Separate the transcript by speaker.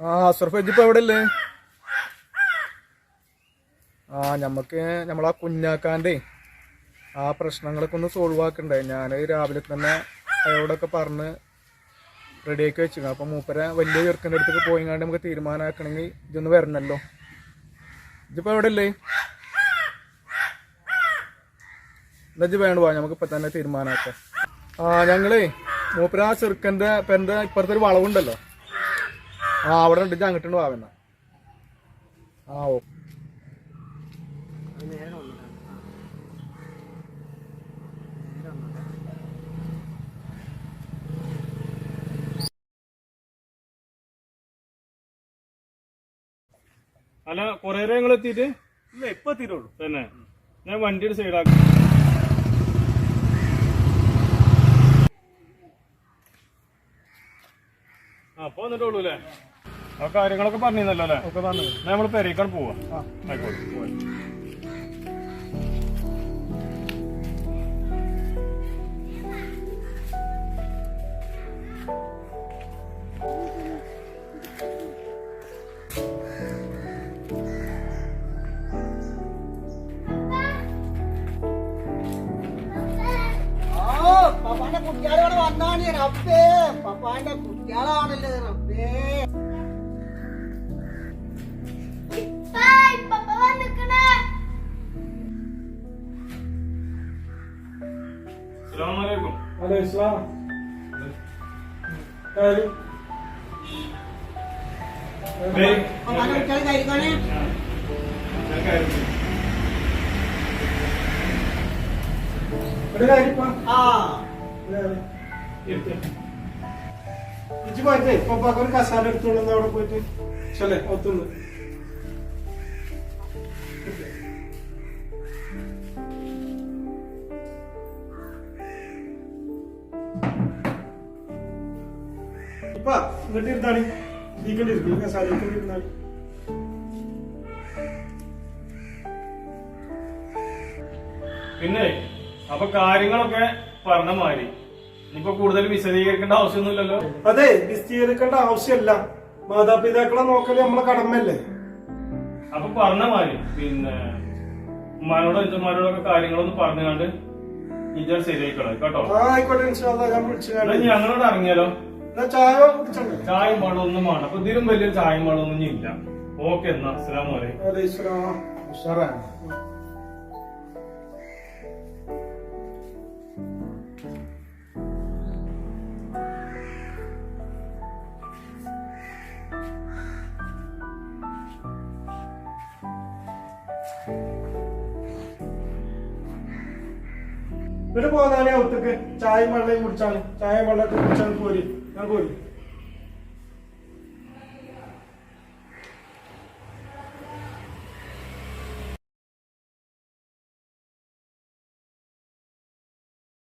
Speaker 1: ആ അസ്രഫ് ഇതിപ്പോ എവിടെ അല്ലേ ആ ഞമ്മക്ക് നമ്മളാ കുഞ്ഞാക്കാന്റെ ആ പ്രശ്നങ്ങളൊക്കെ ഒന്ന് സോൾവ് ആക്കണ്ടേ. ഞാൻ രാവിലെ തന്നെ അയാളോടൊക്കെ പറഞ്ഞ് റെഡിയാക്കി വെച്ചു അപ്പൊ മൂപ്പര വലിയ ചെറുക്കന്റെ അടുത്തേക്ക് പോയിങ്ങാണ്ട് നമുക്ക് തീരുമാനമാക്കണമെങ്കിൽ ഇതൊന്ന് വരണല്ലോ. ഇതിപ്പോ എവിടെ അല്ലേ എന്താ ഇജ്ജ് വേണ്ട പോവാ നമുക്ക് ഇപ്പൊ തന്നെ തീരുമാനമാക്കാം ആ ഞങ്ങളേ മൂപ്പര ആ ചെറുക്കന്റെ പെന്റെ ഇപ്പുറത്തെ ഒരു വളവുണ്ടല്ലോ. ആ അവിടെ ഉണ്ട്. ഇജ്ജ് അങ്ങോട്ടുണ്ട് പോവണ്ട ആ ഓ.
Speaker 2: അല്ല കൊറേ നേരം ഞങ്ങൾ എത്തിയിട്ട്
Speaker 3: ഇല്ല ഇപ്പൊ എത്തിയിട്ടുള്ളൂ
Speaker 2: തന്നെ. ഞാൻ വണ്ടിയുടെ സൈഡാക്കി അപ്പൊ വന്നിട്ടുള്ളൂ അല്ലേ ആ കാര്യങ്ങളൊക്കെ പറഞ്ഞിരുന്നല്ലോ അല്ലേ?
Speaker 1: ഒക്കെ പറഞ്ഞു
Speaker 2: നമ്മൾ പെരേക്കാണ് പോവാ. ആയിക്കോട്ടെ
Speaker 4: പപ്പാന്റെ കുട്ടികളോട് വന്നാണ് റബ്ബേ. പപ്പാന്റെ കുട്ടികളാണല്ലേ റബ്ബേ. ആ
Speaker 2: ഇസ്ലാം
Speaker 3: ഇജ്ജ് പോയിട്ടേ ഇപ്പൊ ഒരു കസാല എടുത്തോളൂ അവിടെ പോയിട്ട് ചെല്ലേ ഒത്തുന്നു ഇപ്പ ഇരുന്നാണി ഇരുന്നാണി
Speaker 2: പിന്നെ അപ്പൊ കാര്യങ്ങളൊക്കെ പറഞ്ഞ മാതിരി. ഇനിയിപ്പോ കൂടുതൽ വിശദീകരിക്കേണ്ട ആവശ്യമൊന്നുമില്ലല്ലോ?
Speaker 3: അതെ വിശദീകരിക്കേണ്ട ആവശ്യമല്ല. മാതാപിതാക്കളെ നോക്കൽ നമ്മളെ കടമല്ലേ
Speaker 2: അപ്പൊ പറഞ്ഞ മാതിരി പിന്നെ ഉമ്മാനോടും അഞ്ചന്മാരോടൊക്കെ കാര്യങ്ങളൊന്ന് പറഞ്ഞുകൊണ്ട് ഇജ്ജ ശരിയായിക്കോളാം. കേട്ടോ?
Speaker 3: ആയിക്കോട്ടെ
Speaker 2: ഞങ്ങളോട് ഇറങ്ങിയാലോ?
Speaker 3: ചായ
Speaker 2: ചായയും വെള്ളം വേണം അപ്പൊ ഇതിലും വലിയ ചായയും വെള്ളം ഒന്നും ഇനി ഇല്ല. ഓക്കെ എന്നാ. അസ്സലാമു അലൈക്കും.
Speaker 3: അതെ ഈശ്വരാ
Speaker 1: ഉഷാറാണ്.
Speaker 3: എന്നിട്ട് പോകാനേ ഒത്തുക്ക് ചായയും വെള്ളയും കുടിച്ചാണ്. ചായയും വെള്ളമൊക്കെ കുടിച്ചാൽ പോരി. ഞാൻ പോരി.